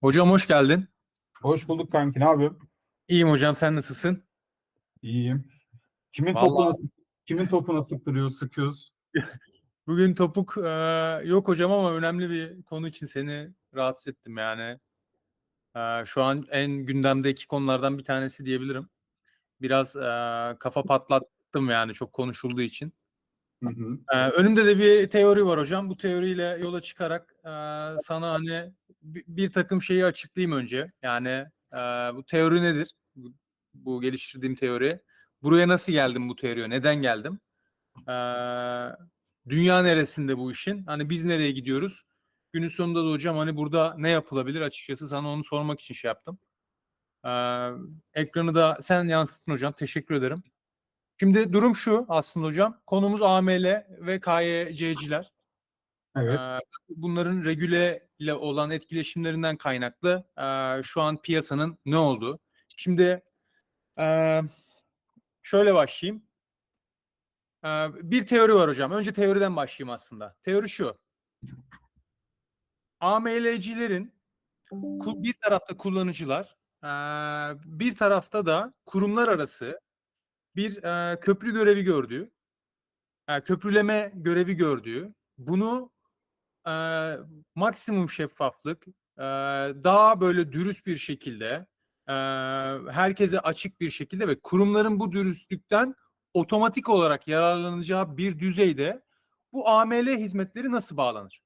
Hocam hoş geldin. Hoş bulduk kanki. Ne yapıyorsun? İyiyim hocam sen nasılsın? İyiyim. Kimin Vallahi- topuna kimin topuna sıktırıyor, sıkıyoruz? Bugün topuk e, yok hocam ama önemli bir konu için seni rahatsız ettim yani. E, şu an en gündemdeki konulardan bir tanesi diyebilirim. Biraz e, kafa patlattım yani çok konuşulduğu için. Hı hı. E, önümde de bir teori var hocam. Bu teoriyle yola çıkarak e, sana hani bir, bir takım şeyi açıklayayım önce. Yani e, bu teori nedir? Bu, bu geliştirdiğim teori. Buraya nasıl geldim bu teoriye? Neden geldim? Ee, dünya neresinde bu işin? Hani biz nereye gidiyoruz? Günün sonunda da hocam hani burada ne yapılabilir açıkçası sana onu sormak için şey yaptım. Ee, ekranı da sen yansıttın hocam. Teşekkür ederim. Şimdi durum şu aslında hocam. Konumuz AML ve KYC'ciler. Evet. Ee, bunların regüle ile olan etkileşimlerinden kaynaklı e, şu an piyasanın ne olduğu. Şimdi e, şöyle başlayayım. Ee, bir teori var hocam. Önce teoriden başlayayım aslında. Teori şu. AML'cilerin bir tarafta kullanıcılar, bir tarafta da kurumlar arası bir köprü görevi gördüğü, köprüleme görevi gördüğü, bunu maksimum şeffaflık, daha böyle dürüst bir şekilde, herkese açık bir şekilde ve kurumların bu dürüstlükten otomatik olarak yararlanacağı bir düzeyde bu AML hizmetleri nasıl bağlanır?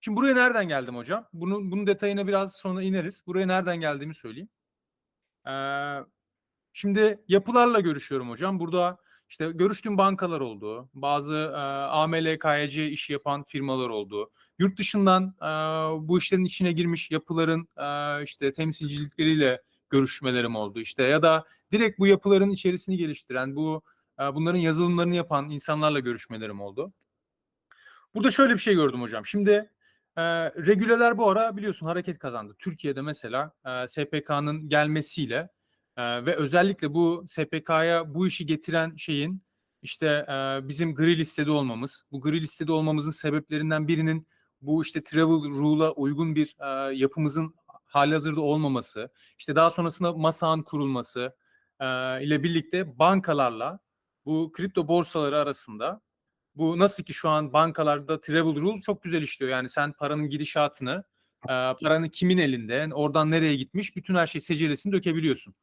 Şimdi buraya nereden geldim hocam? Bunun, bunun detayına biraz sonra ineriz. Buraya nereden geldiğimi söyleyeyim. Ee, şimdi yapılarla görüşüyorum hocam. Burada işte görüştüğüm bankalar oldu. Bazı e, AML, KYC işi yapan firmalar oldu. Yurt dışından e, bu işlerin içine girmiş yapıların e, işte temsilcilikleriyle görüşmelerim oldu. İşte ya da direkt bu yapıların içerisini geliştiren, bu e, bunların yazılımlarını yapan insanlarla görüşmelerim oldu. Burada şöyle bir şey gördüm hocam. Şimdi e, regüleler bu ara biliyorsun hareket kazandı. Türkiye'de mesela e, SPK'nın gelmesiyle e, ve özellikle bu SPK'ya bu işi getiren şeyin işte e, bizim gri listede olmamız. Bu gri listede olmamızın sebeplerinden birinin bu işte travel rule'a uygun bir e, yapımızın halihazırda olmaması. İşte daha sonrasında masağın kurulması e, ile birlikte bankalarla bu kripto borsaları arasında bu nasıl ki şu an bankalarda travel rule çok güzel işliyor. Yani sen paranın gidişatını, e, paranın kimin elinde, oradan nereye gitmiş bütün her şey seceresini dökebiliyorsun.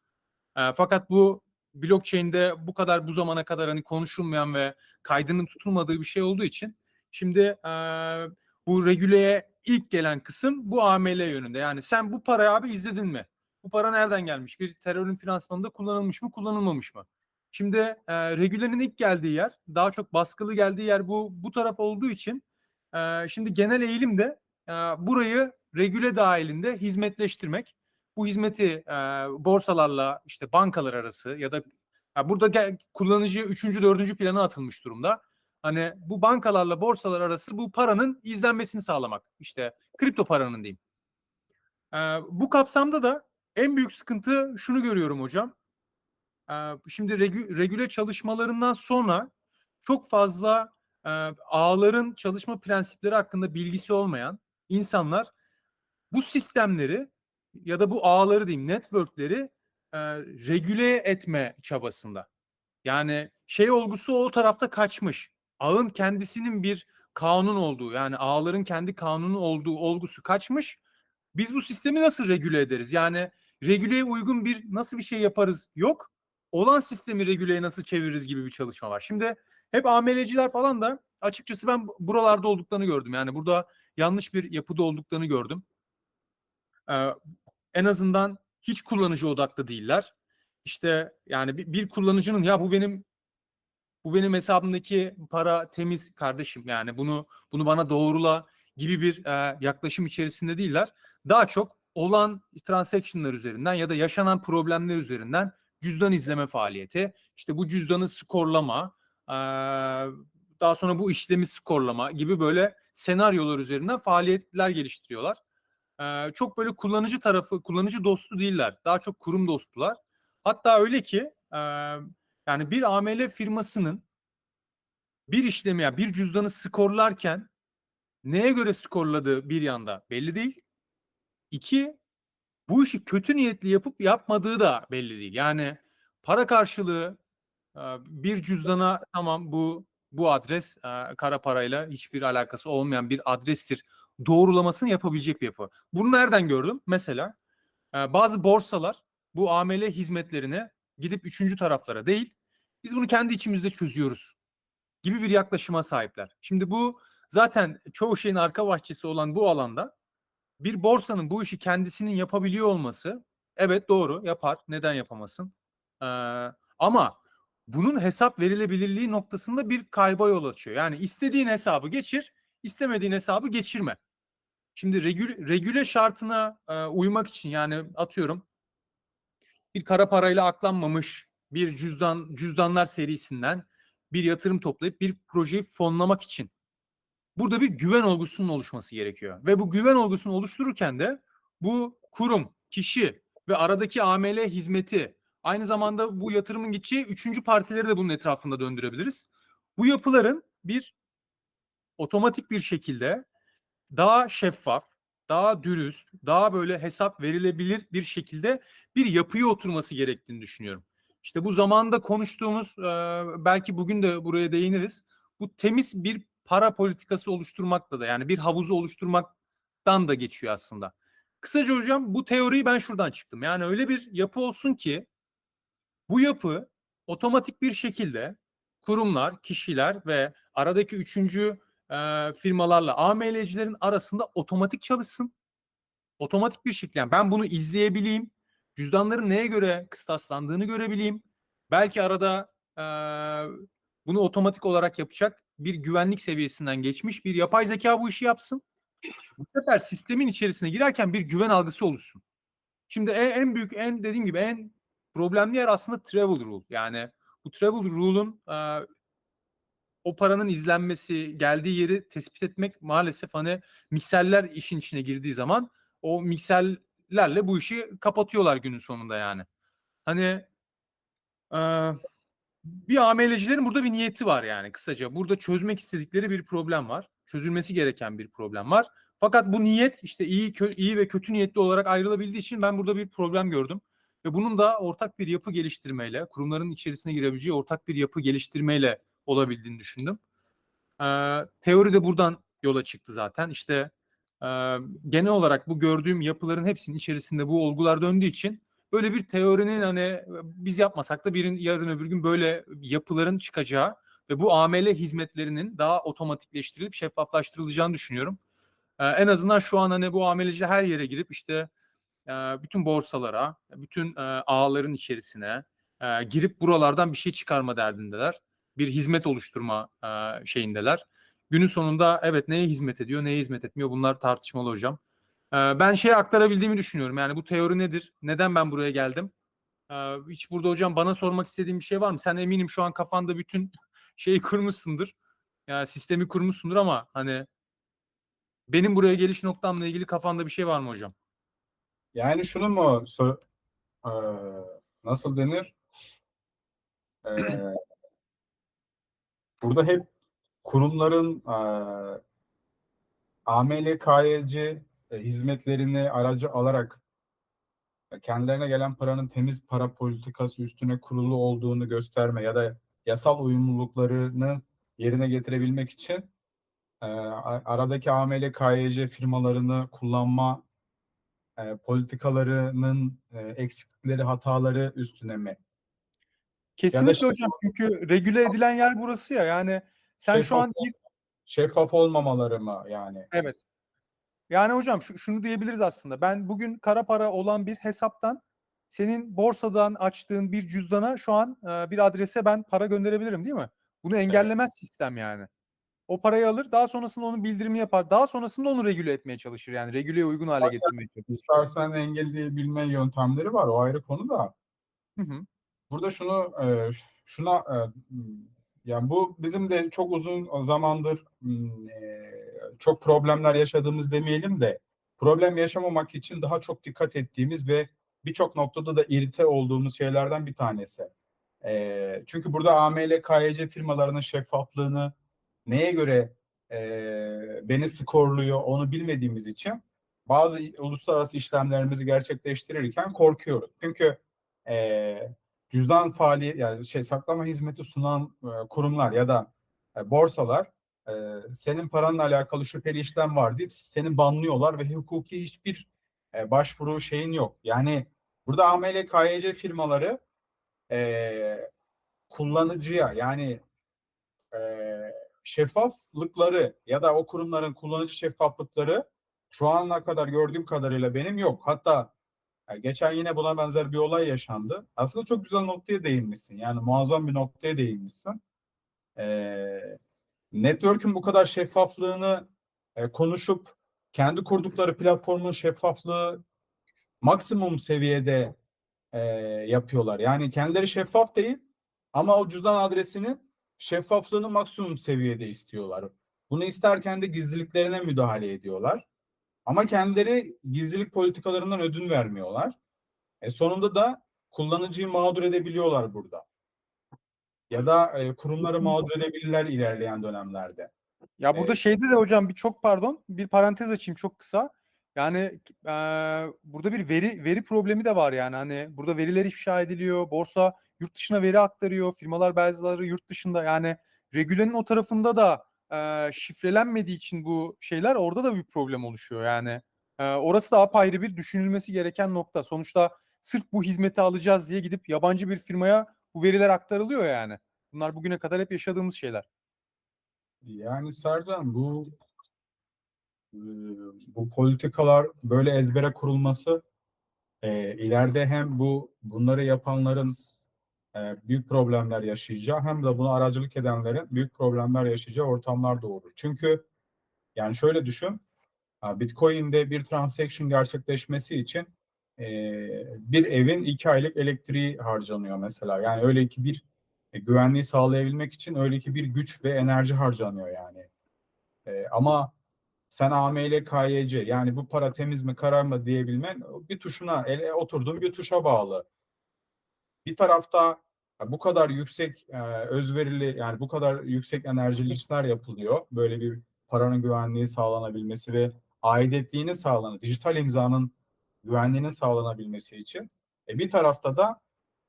E, fakat bu blockchain'de bu kadar bu zamana kadar hani konuşulmayan ve kaydının tutulmadığı bir şey olduğu için şimdi e, bu regüleye ilk gelen kısım bu AML yönünde. Yani sen bu parayı abi izledin mi? Bu para nereden gelmiş? Bir terörün finansmanında kullanılmış mı, kullanılmamış mı? Şimdi e, regülenin ilk geldiği yer, daha çok baskılı geldiği yer bu bu taraf olduğu için e, şimdi genel eğilim de e, burayı regüle dahilinde hizmetleştirmek. Bu hizmeti e, borsalarla işte bankalar arası ya da ya burada gel, kullanıcı üçüncü, dördüncü plana atılmış durumda. Hani bu bankalarla borsalar arası bu paranın izlenmesini sağlamak. İşte kripto paranın diyeyim. E, bu kapsamda da en büyük sıkıntı şunu görüyorum hocam. Şimdi regü- regüle çalışmalarından sonra çok fazla ağların çalışma prensipleri hakkında bilgisi olmayan insanlar bu sistemleri ya da bu ağları diyeyim networkleri regüle etme çabasında. Yani şey olgusu o tarafta kaçmış. Ağın kendisinin bir kanun olduğu yani ağların kendi kanunu olduğu olgusu kaçmış. Biz bu sistemi nasıl regüle ederiz? Yani regüleye uygun bir nasıl bir şey yaparız yok olan sistemi regüleye nasıl çeviririz gibi bir çalışma var. Şimdi hep AML'ciler falan da açıkçası ben buralarda olduklarını gördüm. Yani burada yanlış bir yapıda olduklarını gördüm. Ee, en azından hiç kullanıcı odaklı değiller. İşte yani bir, bir kullanıcının ya bu benim bu benim hesabımdaki para temiz kardeşim yani bunu bunu bana doğrula gibi bir e, yaklaşım içerisinde değiller. Daha çok olan transaction'lar üzerinden ya da yaşanan problemler üzerinden cüzdan izleme faaliyeti, işte bu cüzdanı skorlama, daha sonra bu işlemi skorlama gibi böyle senaryolar üzerinden faaliyetler geliştiriyorlar. Çok böyle kullanıcı tarafı, kullanıcı dostu değiller. Daha çok kurum dostular. Hatta öyle ki Yani bir AML firmasının bir işlemi ya bir cüzdanı skorlarken neye göre skorladığı bir yanda belli değil. İki, bu işi kötü niyetli yapıp yapmadığı da belli değil. Yani para karşılığı bir cüzdana tamam bu bu adres kara parayla hiçbir alakası olmayan bir adrestir doğrulamasını yapabilecek bir yapı. Bunu nereden gördüm? Mesela bazı borsalar bu AML hizmetlerini gidip üçüncü taraflara değil biz bunu kendi içimizde çözüyoruz gibi bir yaklaşıma sahipler. Şimdi bu zaten çoğu şeyin arka bahçesi olan bu alanda bir borsanın bu işi kendisinin yapabiliyor olması evet doğru yapar. Neden yapamasın? Ee, ama bunun hesap verilebilirliği noktasında bir kayba yol açıyor. Yani istediğin hesabı geçir, istemediğin hesabı geçirme. Şimdi regül, regüle şartına e, uymak için yani atıyorum bir kara parayla aklanmamış bir cüzdan cüzdanlar serisinden bir yatırım toplayıp bir projeyi fonlamak için burada bir güven olgusunun oluşması gerekiyor. Ve bu güven olgusunu oluştururken de bu kurum, kişi ve aradaki AML hizmeti aynı zamanda bu yatırımın gideceği üçüncü partileri de bunun etrafında döndürebiliriz. Bu yapıların bir otomatik bir şekilde daha şeffaf, daha dürüst, daha böyle hesap verilebilir bir şekilde bir yapıya oturması gerektiğini düşünüyorum. İşte bu zamanda konuştuğumuz belki bugün de buraya değiniriz. Bu temiz bir para politikası oluşturmakla da yani bir havuzu oluşturmaktan da geçiyor aslında. Kısaca hocam bu teoriyi ben şuradan çıktım. Yani öyle bir yapı olsun ki bu yapı otomatik bir şekilde kurumlar, kişiler ve aradaki üçüncü e, firmalarla AML'cilerin arasında otomatik çalışsın. Otomatik bir şekilde yani ben bunu izleyebileyim. Cüzdanların neye göre kıstaslandığını görebileyim. Belki arada e, bunu otomatik olarak yapacak bir güvenlik seviyesinden geçmiş bir yapay zeka bu işi yapsın. Bu sefer sistemin içerisine girerken bir güven algısı oluşsun. Şimdi en, en büyük, en dediğim gibi en problemli yer aslında travel rule. Yani bu travel rule'un e, o paranın izlenmesi, geldiği yeri tespit etmek maalesef hani mikserler işin içine girdiği zaman o mikserlerle bu işi kapatıyorlar günün sonunda yani. Hani e, bir AML'cilerin burada bir niyeti var yani kısaca. Burada çözmek istedikleri bir problem var. Çözülmesi gereken bir problem var. Fakat bu niyet işte iyi kö- iyi ve kötü niyetli olarak ayrılabildiği için ben burada bir problem gördüm. Ve bunun da ortak bir yapı geliştirmeyle, kurumların içerisine girebileceği ortak bir yapı geliştirmeyle olabildiğini düşündüm. Ee, teori de buradan yola çıktı zaten. İşte e, genel olarak bu gördüğüm yapıların hepsinin içerisinde bu olgular döndüğü için böyle bir teorinin hani biz yapmasak da birin yarın öbür gün böyle yapıların çıkacağı ve bu AML hizmetlerinin daha otomatikleştirilip şeffaflaştırılacağını düşünüyorum. Ee, en azından şu an hani bu AML'ci her yere girip işte e, bütün borsalara, bütün e, ağların içerisine e, girip buralardan bir şey çıkarma derdindeler. Bir hizmet oluşturma e, şeyindeler. Günün sonunda evet neye hizmet ediyor, neye hizmet etmiyor bunlar tartışmalı hocam. E, ben şey aktarabildiğimi düşünüyorum. Yani bu teori nedir? Neden ben buraya geldim? E, hiç burada hocam bana sormak istediğim bir şey var mı? Sen eminim şu an kafanda bütün şeyi kurmuşsundur. Yani sistemi kurmuşsundur ama hani benim buraya geliş noktamla ilgili kafanda bir şey var mı hocam? Yani şunu mu sö- eee, nasıl denir? Eee, burada hep kurumların eee AML e, hizmetlerini aracı alarak e, kendilerine gelen paranın temiz para politikası üstüne kurulu olduğunu gösterme ya da yasal uyumluluklarını yerine getirebilmek için e, aradaki AML KYC firmalarını kullanma e, politikalarının e, eksiklikleri, hataları üstüne mi? Kesinlikle şey- hocam çünkü regüle edilen yer burası ya yani sen şu an Şeffaf- Şeffaf olmamaları mı yani? evet yani hocam şu- şunu diyebiliriz aslında ben bugün kara para olan bir hesaptan senin borsadan açtığın bir cüzdana şu an e, bir adrese ben para gönderebilirim değil mi? Bunu engellemez sistem yani. O parayı alır daha sonrasında onun bildirimini yapar. Daha sonrasında onu regüle etmeye çalışır yani regüleye uygun hale Bazen- getirmeye çalışır. İstersen engelleyebilme yöntemleri var. O ayrı konu da. Hı hı. Burada şunu e, şuna e, yani bu bizim de çok uzun zamandır m, e, çok problemler yaşadığımız demeyelim de problem yaşamamak için daha çok dikkat ettiğimiz ve birçok noktada da irite olduğumuz şeylerden bir tanesi. E, çünkü burada AML, KYC firmalarının şeffaflığını neye göre e, beni skorluyor onu bilmediğimiz için bazı uluslararası işlemlerimizi gerçekleştirirken korkuyoruz. Çünkü e, cüzdan faaliyet yani şey saklama hizmeti sunan e, kurumlar ya da e, borsalar e, senin paranla alakalı şüpheli işlem var deyip seni banlıyorlar ve hukuki hiçbir e, başvuru şeyin yok. Yani burada AML, KYC firmaları e, kullanıcıya yani e, şeffaflıkları ya da o kurumların kullanıcı şeffaflıkları şu ana kadar gördüğüm kadarıyla benim yok. Hatta e, geçen yine buna benzer bir olay yaşandı. Aslında çok güzel noktaya değinmişsin. Yani muazzam bir noktaya değinmişsin. E, network'ün bu kadar şeffaflığını e, konuşup kendi kurdukları platformun şeffaflığı maksimum seviyede e, yapıyorlar. Yani kendileri şeffaf değil ama o cüzdan adresinin şeffaflığını maksimum seviyede istiyorlar. Bunu isterken de gizliliklerine müdahale ediyorlar. Ama kendileri gizlilik politikalarından ödün vermiyorlar. E sonunda da kullanıcıyı mağdur edebiliyorlar burada. Ya da e, kurumları mağdur edebilirler ilerleyen dönemlerde. Ya burada Evet. şeyde de hocam bir çok pardon bir parantez açayım çok kısa. Yani eee, burada bir veri veri problemi de var yani hani burada veriler ifşa ediliyor, borsa yurt dışına veri aktarıyor, firmalar bazıları yurt dışında yani regülenin o tarafında da eee, şifrelenmediği için bu şeyler orada da bir problem oluşuyor yani. Eee, orası da apayrı bir düşünülmesi gereken nokta. Sonuçta sırf bu hizmeti alacağız diye gidip yabancı bir firmaya bu veriler aktarılıyor yani. Bunlar bugüne kadar hep yaşadığımız şeyler. Yani Sercan bu e, bu politikalar böyle ezbere kurulması e, ileride hem bu bunları yapanların e, büyük problemler yaşayacağı hem de buna aracılık edenlerin büyük problemler yaşayacağı ortamlar doğurur. Çünkü yani şöyle düşün, ha, Bitcoin'de bir transaction gerçekleşmesi için e, bir evin iki aylık elektriği harcanıyor mesela. Yani öyle ki bir e, güvenliği sağlayabilmek için öyle ki bir güç ve enerji harcanıyor yani. E, ama sen AML, KYC yani bu para temiz mi karar mı diyebilmen bir tuşuna ele oturduğun bir tuşa bağlı. Bir tarafta bu kadar yüksek e, özverili yani bu kadar yüksek enerjili işler yapılıyor. Böyle bir paranın güvenliği sağlanabilmesi ve aidiyetliğini sağlanan, dijital imzanın güvenliğinin sağlanabilmesi için. E, bir tarafta da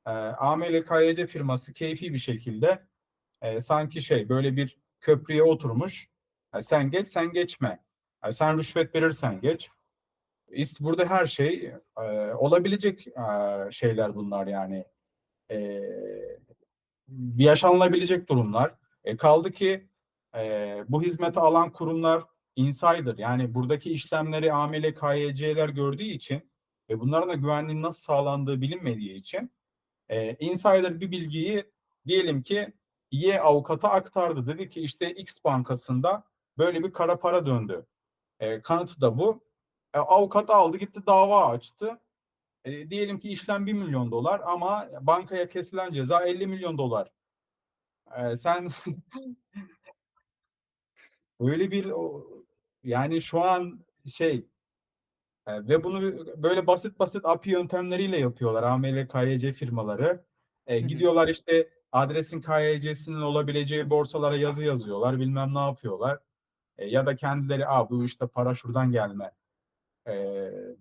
e, AML firması keyfi bir şekilde e, sanki şey böyle bir köprüye oturmuş. E, sen geç, sen geçme. E, sen rüşvet verirsen geç. Burada her şey e, olabilecek e, şeyler bunlar yani. E, yaşanılabilecek durumlar. E, kaldı ki e, bu hizmeti alan kurumlar insider yani buradaki işlemleri AML, KYC'ler gördüğü için ve bunların da güvenliğinin nasıl sağlandığı bilinmediği için e, insider bir bilgiyi diyelim ki Y avukata aktardı. Dedi ki işte X bankasında böyle bir kara para döndü. E, kanıtı da bu. E, avukat aldı gitti dava açtı. E, diyelim ki işlem 1 milyon dolar ama bankaya kesilen ceza 50 milyon dolar. E, sen öyle bir yani şu an şey e, ve bunu böyle basit basit API yöntemleriyle yapıyorlar AML KYC firmaları. E, gidiyorlar işte adresin KYC'sinin olabileceği borsalara yazı yazıyorlar bilmem ne yapıyorlar. E, ya da kendileri Aa, bu işte para şuradan gelme e,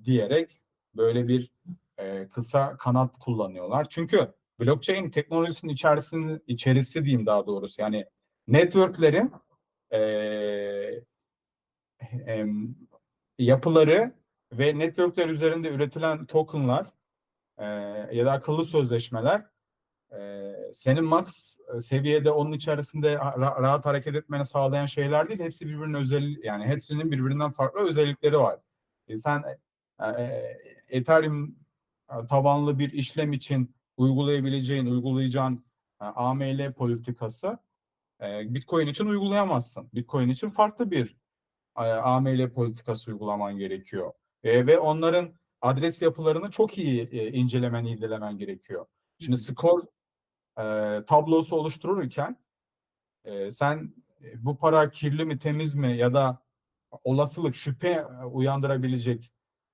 diyerek böyle bir e, kısa kanat kullanıyorlar. Çünkü blockchain teknolojisinin içerisinde içerisi diyeyim daha doğrusu yani networklerin e, em, yapıları ve networkler üzerinde üretilen tokenlar e, ya da akıllı sözleşmeler e, senin max seviyede onun içerisinde ra- rahat hareket etmeni sağlayan şeyler değil. Hepsi birbirinin özel yani hepsinin birbirinden farklı özellikleri var. E, sen e, e, Ethereum e, tabanlı bir işlem için uygulayabileceğin, uygulayacağın e, AML politikası e, Bitcoin için uygulayamazsın. Bitcoin için farklı bir AML politikası uygulaman gerekiyor. Ve onların adres yapılarını çok iyi incelemen, irdelemen gerekiyor. Şimdi skor tablosu oluştururken sen bu para kirli mi, temiz mi ya da olasılık, şüphe uyandırabilecek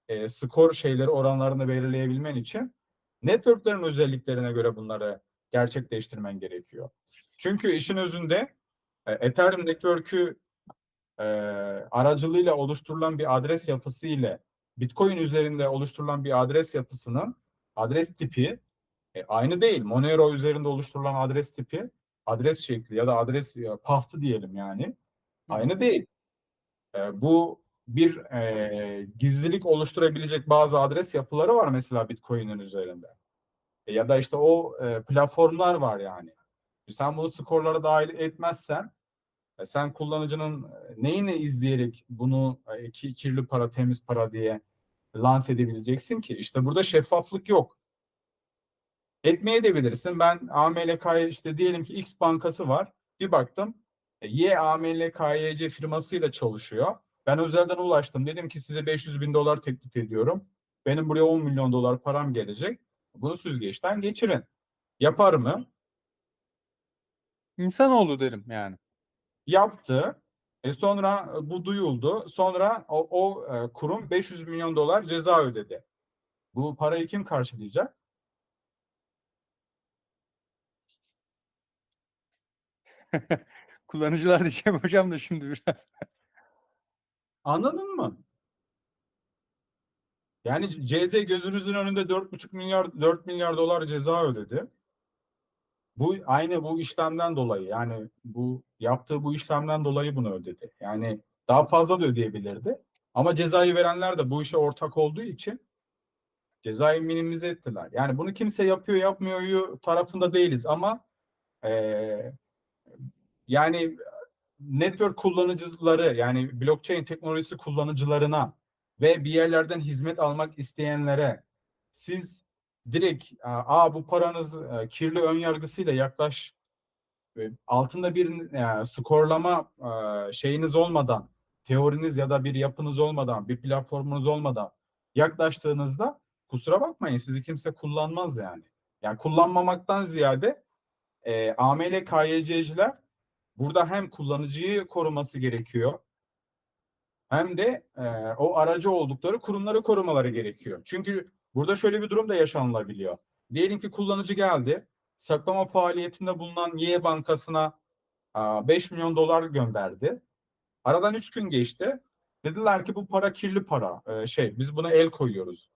e, skor şeyleri oranlarını belirleyebilmen için networklerin özelliklerine göre bunları gerçekleştirmen gerekiyor. Çünkü işin özünde e, Ethereum Network'ü e, aracılığıyla oluşturulan bir adres yapısı ile Bitcoin üzerinde oluşturulan bir adres yapısının adres tipi e, aynı değil. Monero üzerinde oluşturulan adres tipi, adres şekli ya da adres e, pahtı diyelim yani aynı değil. E, bu bir e, gizlilik oluşturabilecek bazı adres yapıları var mesela Bitcoin'in üzerinde. E, ya da işte o e, platformlar var yani. Sen bunu skorlara dahil etmezsen e, sen kullanıcının e, neyini izleyerek bunu e, ki- kirli para, temiz para diye lanse edebileceksin ki? İşte burada şeffaflık yok. Etmeye de bilirsin. Ben AMLK'ya işte diyelim ki X bankası var. Bir baktım e, Y AMLKYC firmasıyla çalışıyor. Ben özelden ulaştım. Dedim ki size 500 bin dolar teklif ediyorum. Benim buraya 10 milyon dolar param gelecek. Bunu süzgeçten geçirin. Yapar mı? İnsanoğlu derim yani. yaptı. E sonra e, bu duyuldu. Sonra o, o e, kurum 500 milyon dolar ceza ödedi. Bu parayı kim karşılayacak? Kullanıcılar diyeceğim hocam da şimdi biraz. Anladın mı? Yani CZ gözümüzün önünde 4,5 milyar 4 milyar dolar ceza ödedi. Bu aynı bu işlemden dolayı yani bu yaptığı bu işlemden dolayı bunu ödedi. Yani daha fazla da ödeyebilirdi. Ama cezayı verenler de bu işe ortak olduğu için cezayı minimize ettiler. Yani bunu kimse yapıyor yapmıyor tarafında değiliz ama eee, yani network kullanıcıları yani blockchain teknolojisi kullanıcılarına ve bir yerlerden hizmet almak isteyenlere siz direkt aa bu paranız e, kirli ön yargısıyla yaklaş altında bir e, skorlama e, şeyiniz olmadan teoriniz ya da bir yapınız olmadan bir platformunuz olmadan yaklaştığınızda kusura bakmayın sizi kimse kullanmaz yani. Yani kullanmamaktan ziyade e, AML KYC'ciler burada hem kullanıcıyı koruması gerekiyor hem de e, o aracı oldukları kurumları korumaları gerekiyor. Çünkü burada şöyle bir durum da yaşanılabiliyor. Diyelim ki kullanıcı geldi, saklama faaliyetinde bulunan Y bankasına a, 5 milyon dolar gönderdi. Aradan 3 gün geçti. Dediler ki bu para kirli para. E, şey biz buna el koyuyoruz.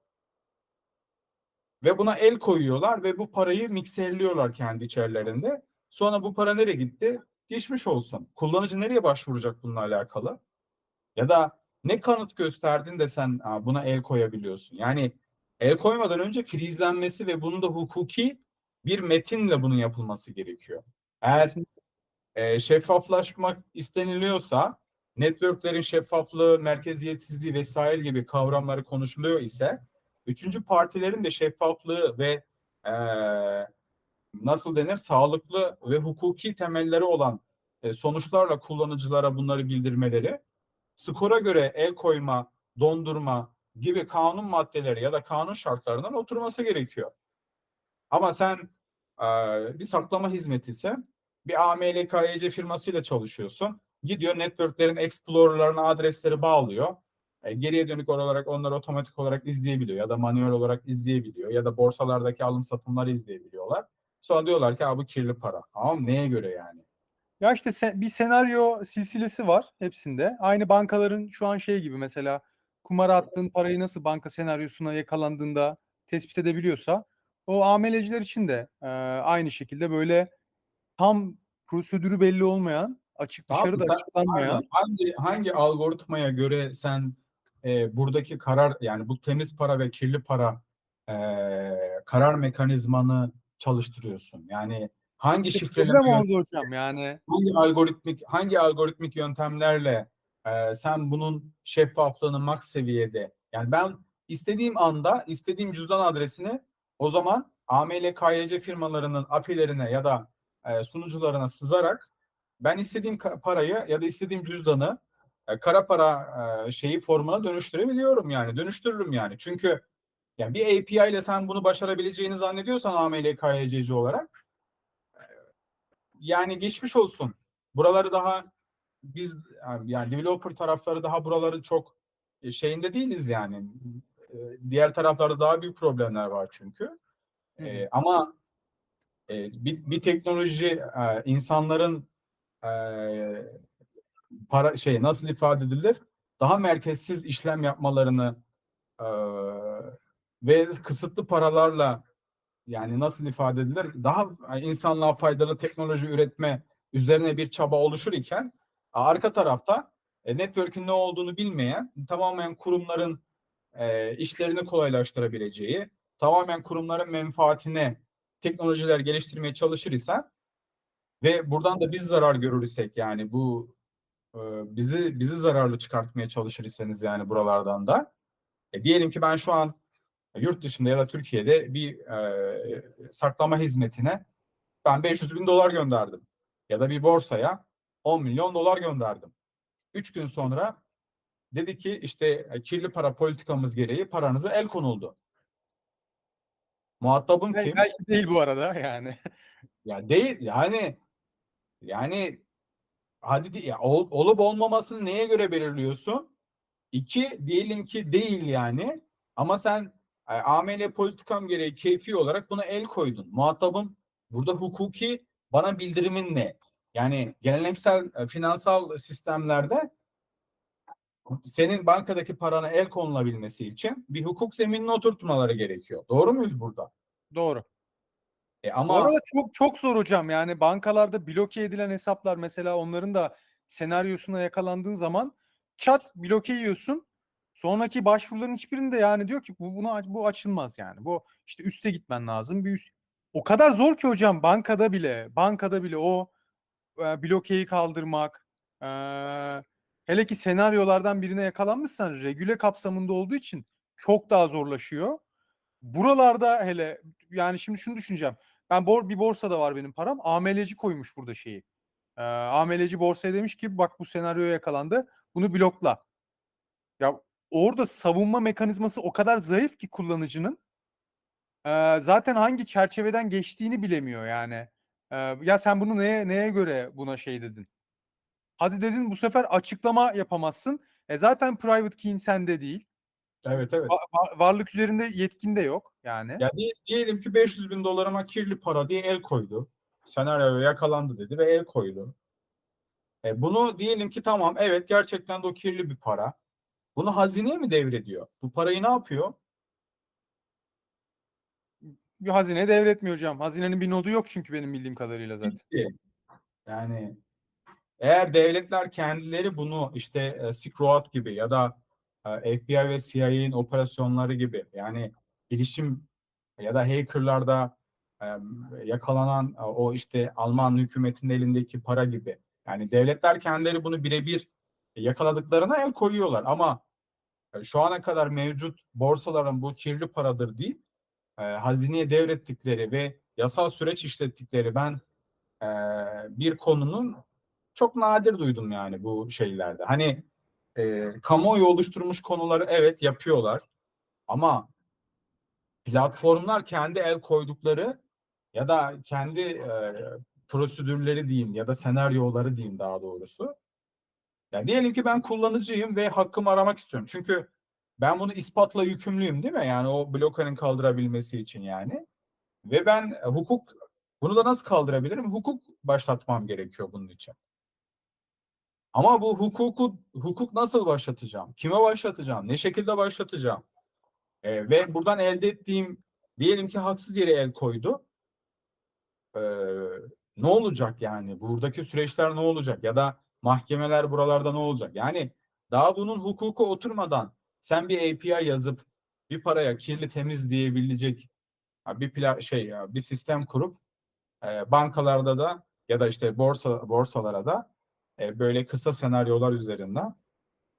Ve buna el koyuyorlar ve bu parayı mikserliyorlar kendi içerilerinde. Sonra bu para nereye gitti? Geçmiş olsun. Kullanıcı nereye başvuracak bununla alakalı? Ya da ne kanıt gösterdin de sen "Aa, buna el koyabiliyorsun? Yani el koymadan önce frizlenmesi ve bunun da hukuki bir metinle bunun yapılması gerekiyor. Eğer e, şeffaflaşmak isteniliyorsa, networklerin şeffaflığı, merkeziyetsizliği vesaire gibi kavramları konuşuluyor ise, üçüncü partilerin de şeffaflığı ve e, nasıl denir sağlıklı ve hukuki temelleri olan e, sonuçlarla kullanıcılara bunları bildirmeleri, skora göre el koyma, dondurma gibi kanun maddeleri ya da kanun şartlarından oturması gerekiyor. Ama sen e, bir saklama hizmeti ise bir AML KYC firmasıyla çalışıyorsun. Gidiyor networklerin explorer'larına adresleri bağlıyor. E, geriye dönük olarak onları otomatik olarak izleyebiliyor ya da manuel olarak izleyebiliyor ya da borsalardaki alım satımları izleyebiliyorlar. Sonra diyorlar ki "Aa, bu kirli para. Ama neye göre yani? Ya işte se- bir senaryo silsilesi var hepsinde. Aynı bankaların şu an şey gibi mesela kumara attığın parayı nasıl banka senaryosuna yakalandığında tespit edebiliyorsa o AML'ciler için de e, aynı şekilde böyle tam prosedürü belli olmayan, açık Abi dışarıda sen- açıklanmayan hangi hangi algoritmaya göre sen e, buradaki karar yani bu temiz para ve kirli para e, karar mekanizmanı çalıştırıyorsun? Yani hangi yöntemi- oldu hocam yani. hangi algoritmik hangi algoritmik yöntemlerle e, sen bunun şeffaflığını max seviyede yani ben istediğim anda istediğim cüzdan adresini o zaman AML KYC firmalarının API'lerine ya da e, sunucularına sızarak ben istediğim parayı ya da istediğim cüzdanı e, kara para e, şeyi formuna dönüştürebiliyorum yani dönüştürürüm yani çünkü yani bir API ile sen bunu başarabileceğini zannediyorsan AML KYC'ci olarak yani geçmiş olsun. Buraları daha biz yani developer tarafları daha buraları çok e, şeyinde değiliz yani. E, Diğer taraflarda daha büyük problemler var çünkü. Hı hı. E, ama e, bir, bir teknoloji e, insanların e, para şey nasıl ifade edilir? Daha merkezsiz işlem yapmalarını e, ve kısıtlı paralarla yani nasıl ifade edilir? Daha insanlığa faydalı teknoloji üretme üzerine bir çaba oluşur iken arka tarafta e, network'ün ne olduğunu bilmeyen tamamen kurumların e, işlerini kolaylaştırabileceği, tamamen kurumların menfaatine teknolojiler geliştirmeye çalışır isen ve buradan da biz zarar görür isek yani bu e, bizi bizi zararlı çıkartmaya çalışır iseniz yani buralardan da e, diyelim ki ben şu an yurt dışında ya da Türkiye'de bir e, saklama hizmetine ben 500 bin dolar gönderdim ya da bir borsaya 10 milyon dolar gönderdim. 3 gün sonra dedi ki işte e, kirli para politikamız gereği paranıza el konuldu. Muhatabım Belki, kim? belki değil bu arada yani. Ya değil yani yani hadi di- ya, ol- olup olmamasını neye göre belirliyorsun? İki diyelim ki değil yani ama sen e, AML politikam gereği keyfi olarak buna el koydun. Muhatabım burada hukuki bana bildirimin ne? Yani geleneksel e, finansal sistemlerde senin bankadaki parana el konulabilmesi için bir hukuk zeminine oturtmaları gerekiyor. Doğru muyuz burada? Doğru. E Bu ama arada çok çok zor hocam. Yani bankalarda bloke edilen hesaplar mesela onların da senaryosuna yakalandığın zaman çat bloke yiyorsun. Sonraki başvuruların hiçbirinde yani diyor ki bu buna bu açılmaz yani. Bu işte üste gitmen lazım. Bir üst. O kadar zor ki hocam bankada bile bankada bile o e, blokeyi kaldırmak e, hele ki senaryolardan birine yakalanmışsan regüle kapsamında olduğu için çok daha zorlaşıyor. Buralarda hele yani şimdi şunu düşüneceğim. Ben bor, bir borsada var benim param. AML'ci koymuş burada şeyi. Ee, AML'ci borsaya demiş ki bak bu senaryoya yakalandı. Bunu blokla. Ya orada savunma mekanizması o kadar zayıf ki kullanıcının. Ee, zaten hangi çerçeveden geçtiğini bilemiyor yani. Ee, ya sen bunu neye neye göre buna şey dedin? Hadi dedin bu sefer açıklama yapamazsın. E zaten private key'in sende değil. evet evet. Va- va- varlık üzerinde yetkin de yok yani. Ya diye- diyelim ki 500 bin dolarıma kirli para diye el koydu. Senaryoya yakalandı dedi ve el koydu. E bunu diyelim ki tamam evet gerçekten de o kirli bir para. Bunu hazineye mi devrediyor? Bu parayı ne yapıyor? Bir hazine devretmiyor hocam. Hazinenin bir nodu yok çünkü benim bildiğim kadarıyla zaten. Bitti. Yani eğer devletler kendileri bunu işte e, Road gibi ya da e, FBI ve CIA'nin operasyonları gibi yani bilişim ya da hackerlarda e, yakalanan e, o işte Alman hükümetinin elindeki para gibi yani devletler kendileri bunu birebir yakaladıklarına el koyuyorlar ama e, şu ana kadar mevcut borsaların bu kirli paradır deyip e, hazineye devrettikleri ve yasal süreç işlettikleri ben e, bir konunun çok nadir duydum yani bu şeylerde. Hani e, kamuoyu oluşturmuş konuları evet yapıyorlar ama platformlar kendi el koydukları ya da kendi e, prosedürleri diyeyim ya da senaryoları diyeyim daha doğrusu. Yani diyelim ki ben kullanıcıyım ve hakkımı aramak istiyorum. Çünkü ben bunu ispatla yükümlüyüm değil mi? Yani o blokanın kaldırabilmesi için yani. Ve ben e, hukuk bunu da nasıl kaldırabilirim? Hukuk başlatmam gerekiyor bunun için. Ama bu hukuku hukuk nasıl başlatacağım? Kime başlatacağım? Ne şekilde başlatacağım? E, ve buradan elde ettiğim diyelim ki haksız yere el koydu. E, ne olacak yani? Buradaki süreçler ne olacak? Ya da mahkemeler buralarda ne olacak? Yani daha bunun hukuku oturmadan sen bir API yazıp bir paraya kirli temiz diyebilecek bir pla şey ya, bir sistem kurup e, bankalarda da ya da işte borsa borsalara da e, böyle kısa senaryolar üzerinden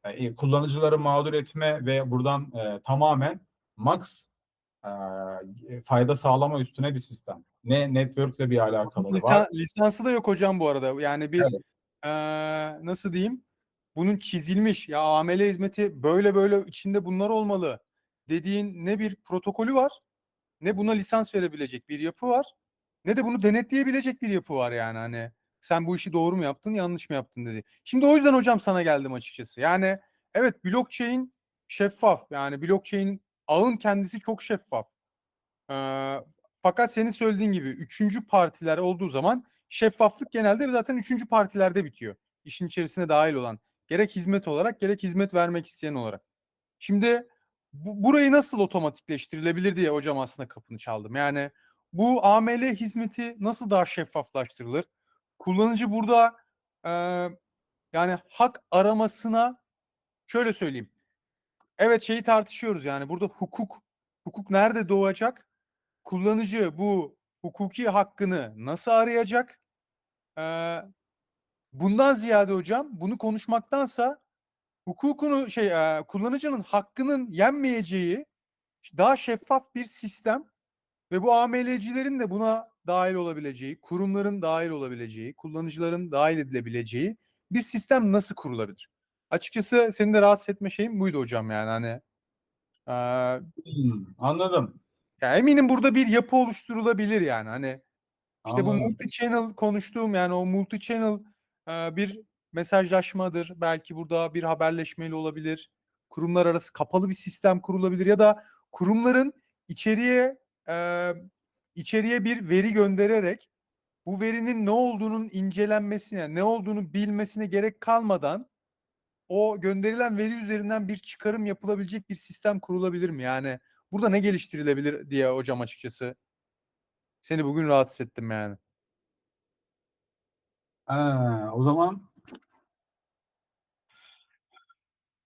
e, kullanıcıları mağdur etme ve buradan e, tamamen max e, fayda sağlama üstüne bir sistem. Ne network'le bir alakalı var. Lisan, lisansı da yok hocam bu arada. Yani bir Evet. Nasıl diyeyim? Bunun çizilmiş ya AML hizmeti böyle böyle içinde bunlar olmalı dediğin ne bir protokolü var ne buna lisans verebilecek bir yapı var ne de bunu denetleyebilecek bir yapı var yani hani sen bu işi doğru mu yaptın yanlış mı yaptın dedi. Şimdi o yüzden hocam sana geldim açıkçası. Yani evet blockchain şeffaf yani blockchain ağın kendisi çok şeffaf. Ee, Fakat senin söylediğin gibi üçüncü partiler olduğu zaman şeffaflık genelde zaten üçüncü partilerde bitiyor. İşin içerisine dahil olan. Gerek hizmet olarak gerek hizmet vermek isteyen olarak. Şimdi bu, burayı nasıl otomatikleştirilebilir diye hocam aslında kapını çaldım. Yani bu AML hizmeti nasıl daha şeffaflaştırılır? Kullanıcı burada e, yani hak aramasına şöyle söyleyeyim. Evet şeyi tartışıyoruz yani burada hukuk hukuk nerede doğacak? Kullanıcı bu hukuki hakkını nasıl arayacak? Ee, bundan ziyade hocam bunu konuşmaktansa hukukunu şey e, kullanıcının hakkının yenmeyeceği daha şeffaf bir sistem ve bu AML'cilerin de buna dahil olabileceği, kurumların dahil olabileceği, kullanıcıların dahil edilebileceği bir sistem nasıl kurulabilir? Açıkçası seni de rahatsız etme şeyim buydu hocam yani hani. Hmm, anladım. ya eminim burada bir yapı oluşturulabilir yani hani işte bu Anladım. multi channel konuştuğum yani o multi channel eee, bir mesajlaşmadır. Belki burada bir haberleşmeli olabilir. Kurumlar arası kapalı bir sistem kurulabilir ya da kurumların içeriye eee, içeriye bir veri göndererek bu verinin ne olduğunun incelenmesine, ne olduğunu bilmesine gerek kalmadan o gönderilen veri üzerinden bir çıkarım yapılabilecek bir sistem kurulabilir mi? Yani burada ne geliştirilebilir diye hocam açıkçası. Seni bugün rahatsız ettim yani. Ha, o zaman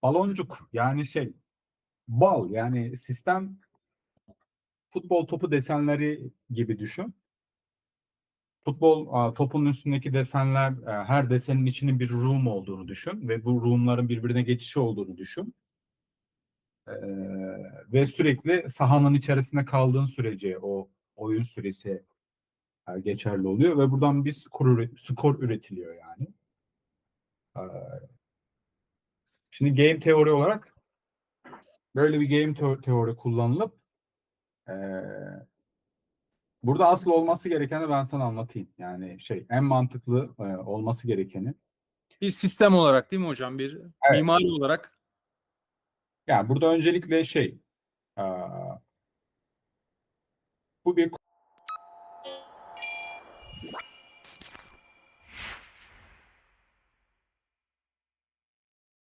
baloncuk yani şey bal yani sistem futbol topu desenleri gibi düşün. Futbol a, topunun üstündeki desenler e, her desenin içinin bir room olduğunu düşün ve bu roomların birbirine geçişi olduğunu düşün. Ee, ve sürekli sahanın içerisinde kaldığın sürece o oyun süresi e, geçerli oluyor ve buradan bir skor, skor üretiliyor yani. Ee, şimdi game teori olarak böyle bir game teo- teori kullanılıp e, burada asıl olması gerekeni ben sana anlatayım. Yani şey en mantıklı e, olması gerekeni. Bir sistem olarak değil mi hocam? Bir Evet. mimari olarak Yani burada öncelikle şey e, bu bir